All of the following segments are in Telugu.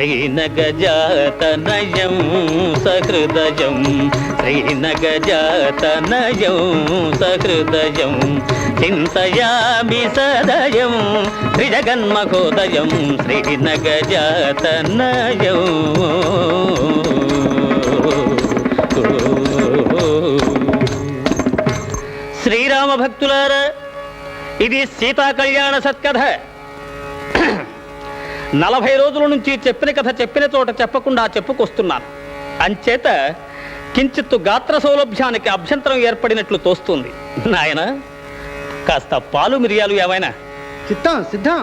శ్రీనగజాతనయం సహృదయం. శ్రీనగజాతనయం సహృదయం. చింతయామి సదయం శ్రీజగన్మహోదయం శ్రీనగజాతనయం. శ్రీరామ భక్తులారా ఇది సీతా కళ్యాణ సత్కథ. నలభై రోజుల నుంచి చెప్పిన కథ చెప్పిన చోట చెప్పకుండా చెప్పుకొస్తున్నాను. అంచేత కించిత్తు గాత్ర సౌలభ్యానికి అభ్యంతరం ఏర్పడినట్లు తోస్తుంది. నాయన కాస్త పాలు మిరియాలు ఏమైనా? సిద్ధం సిద్ధం.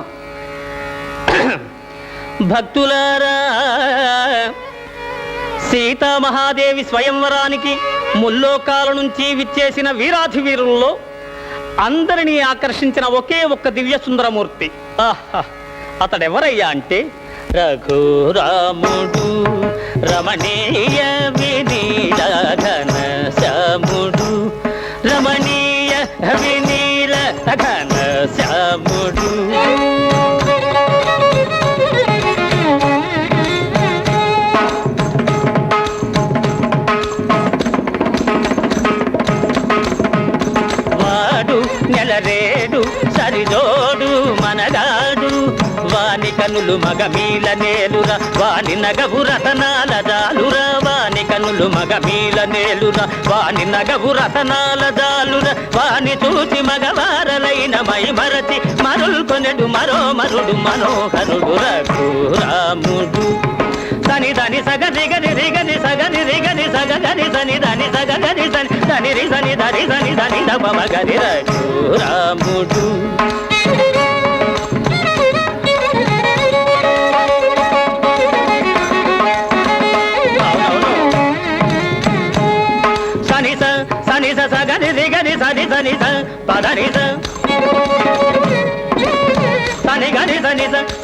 భక్తులారా సీతామహాదేవి స్వయంవరానికి ముల్లోకాల నుంచి విచ్చేసిన వీరాధి వీరుల్లో అందరినీ ఆకర్షించిన ఒకే ఒక్క దివ్య సుందరమూర్తి ఆహా! అతడెవరయ్యా అంటే? రఘురాముడు రమణీయ వినీలఘన శ్యాముడు రమణీయ వినీల ఘన శ్యాముడు వాడు నెల రేడు సరిదో వాని కనులు మగమీల నేలురా. వాని నగవు రతనాల దాలురా వాని కనులు మగమీల నేలురా. వాని నగవు రతనాల దాలురా వాని చూసి మగవారలైన మై మరచి మరుల్కొనెడు మరో మరుడు మనోహరుడు రఘురాముడు సని దని సగ దిగని రిగని సగని రిగని సగ గని సని దని సగ గని సని దని రి సని ధరి సని దని దమ గని రఘురాముడు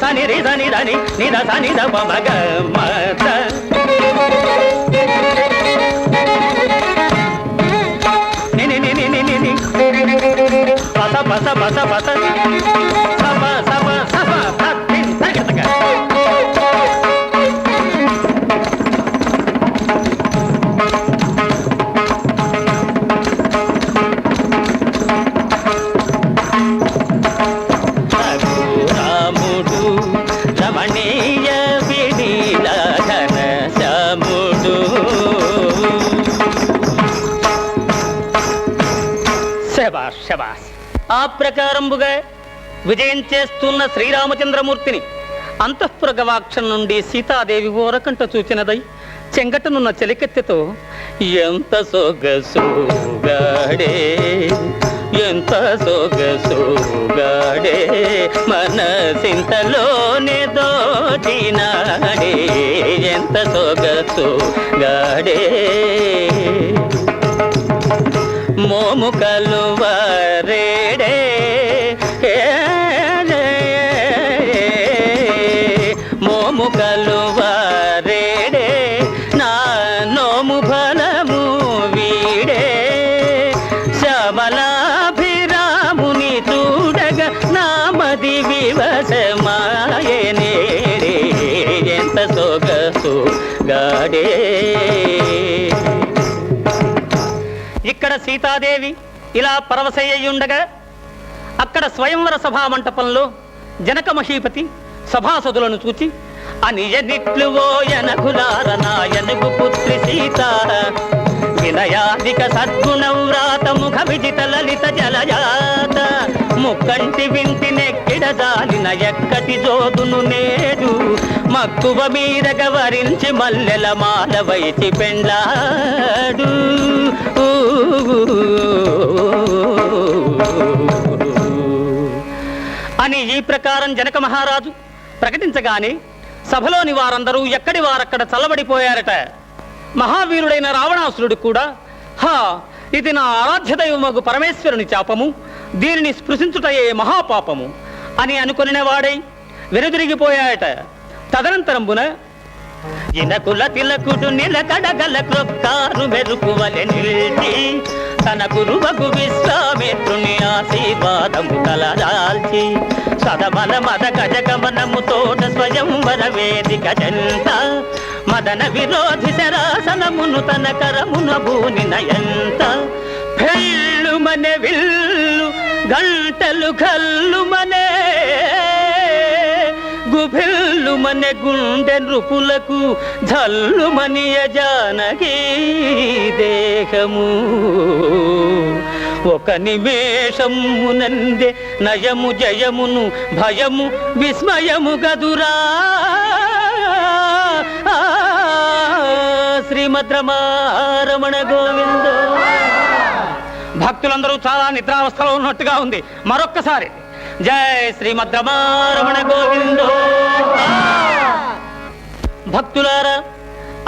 సని స సని రి సని దని నిద సని ద మగ మత ని ని ని ని పస పస పస పస. శబాస్. ఆ ప్రకారంబుగా విజయం చేస్తున్న శ్రీరామచంద్రమూర్తిని అంతఃపుర గవాక్షం నుండి సీతాదేవి ఓరకంట చూచినదై చెంగటనున్న చెలికెత్తెతో ఎంత సొగసుగాడే ఎంత సొగసుగాడే మనసింతలోనే దోచినాడే ఎంత సొగసుగాడే. మోము కలువ రేడే ఇక్కడ సీతాదేవి ఇలా పరవశయ్యుండగా అక్కడ స్వయంవర సభా మంటపంలో జనక మహీపతి సభాసదులను చూచి అనియనిట్లు ఓయనకులార పుత్రి సీత వినయాధిక సద్గుణ ముఖ విజిత లలిత జలజాత ముక్కంటి వింటి నెక్కిడ జాలిన ఎక్కటి జోదును నేడు మక్కువ మీదగ గవరించి మల్లెల మాల పెండ్లాడు. అని ఈ ప్రకారం జనక మహారాజు ప్రకటించగానే సభలోని వారందరూ ఎక్కడి వారక్కడ చల్లబడిపోయారట. మహావీరుడైన రావణాసురుడు కూడా హా ఇది నా ఆరాధ్య దైవమగు పరమేశ్వరుని చాపము దీనిని స్పృశించుటయే మహాపాపము అని అనుకుని వాడై వెనుదిరిగిపోయాయట తదనంతరంబున ఇనకుల తిలకుడు నిలకడగల క్రొక్కారు మెరుపువలె నిలిచి తన గురువకు విశ్వామిత్రుని ఆశీర్వాదము తలదాల్చి సదమల మద గజగమనము తోట స్వయంవర వేదిక జంత మదన విరోధి శరాసనమును తన కరమున భూని నయంత పెళ్ళు మనే విల్లు గంటలు కల్లు మనే గుభిల్ మనే గుండె నృపులకు జల్లు మనియ జానకి దేహము. ఒక నిమేషమునందే నయము జయమును భయము విస్మయము గదురా. శ్రీమద్రమారమణ గోవింద. భక్తులందరూ చాలా నిద్రావస్థలో ఉన్నట్టుగా ఉంది. మరొక్కసారి జై శ్రీమద్రమారమణ గోవిందో. భక్తులారా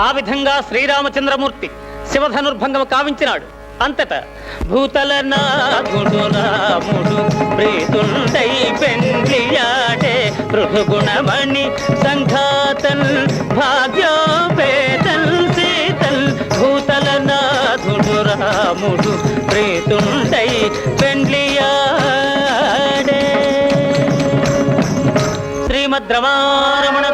ఆ విధంగా శ్రీరామచంద్రమూర్తి శివధనుర్భంగం కావించినాడు. అంతట భూతల నాథుడు రాముడు ప్రీతుండై పెండ్లియాడే పృథుగుణమణి సంఘాతల్ భాగ్యోపేతల్ సీతల్ భూతల నాథుడు రాముడు ప్రీతుండై పెండ్లియాడే. శ్రీమద్రమారమణ